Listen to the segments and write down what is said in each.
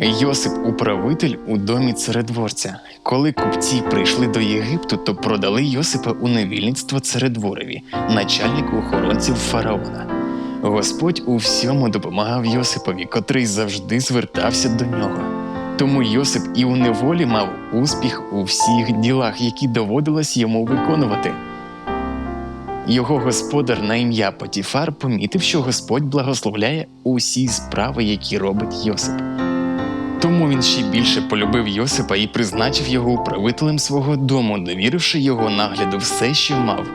Йосип управитель у домі царедворця. Коли купці прийшли до Єгипту, то продали Йосипа у невільництво царедвореві, начальнику охоронців фараона. Господь у всьому допомагав Йосипові, котрий завжди звертався до нього. Тому Йосип і у неволі мав успіх у всіх ділах, які доводилось йому виконувати. Його господар на ім'я Потіфар помітив, що Господь благословляє усі справи, які робить Йосип. Тому він ще більше полюбив Йосипа і призначив його управителем свого дому, довіривши його нагляду все, що мав.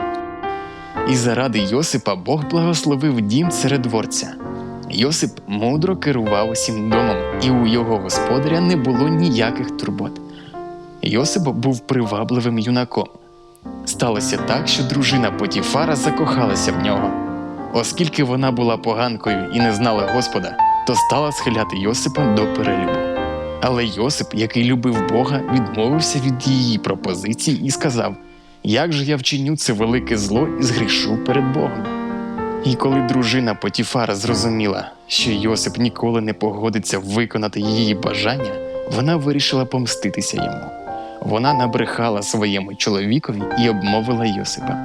І заради Йосипа Бог благословив дім царедворця. Йосип мудро керував усім домом, і у його господаря не було ніяких турбот. Йосип був привабливим юнаком. Сталося так, що дружина Потіфара закохалася в нього. Оскільки вона була поганкою і не знала Господа, то стала схиляти Йосипа до перелюбу. Але Йосип, який любив Бога, відмовився від її пропозицій і сказав: Як же я вчиню це велике зло і згрішу перед Богом? І коли дружина Потіфара зрозуміла, що Йосип ніколи не погодиться виконати її бажання, вона вирішила помститися йому. Вона набрехала своєму чоловікові і обмовила Йосипа.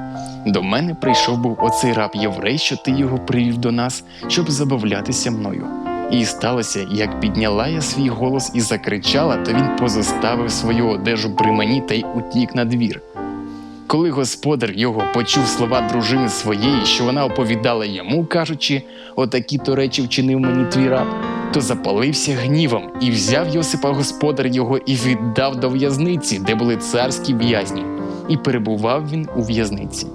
До мене прийшов був оцей раб єврей, що ти його привів до нас, щоб забавлятися мною. І сталося, як підняла я свій голос і закричала, то він позоставив свою одежу при мені та й утік на двір. Коли господар його почув слова дружини своєї, що вона оповідала йому, кажучи, отакі то речі вчинив мені твій раб, то запалився гнівом і взяв Йосипа господар його і віддав до в'язниці, де були царські в'язні, і перебував він у в'язниці.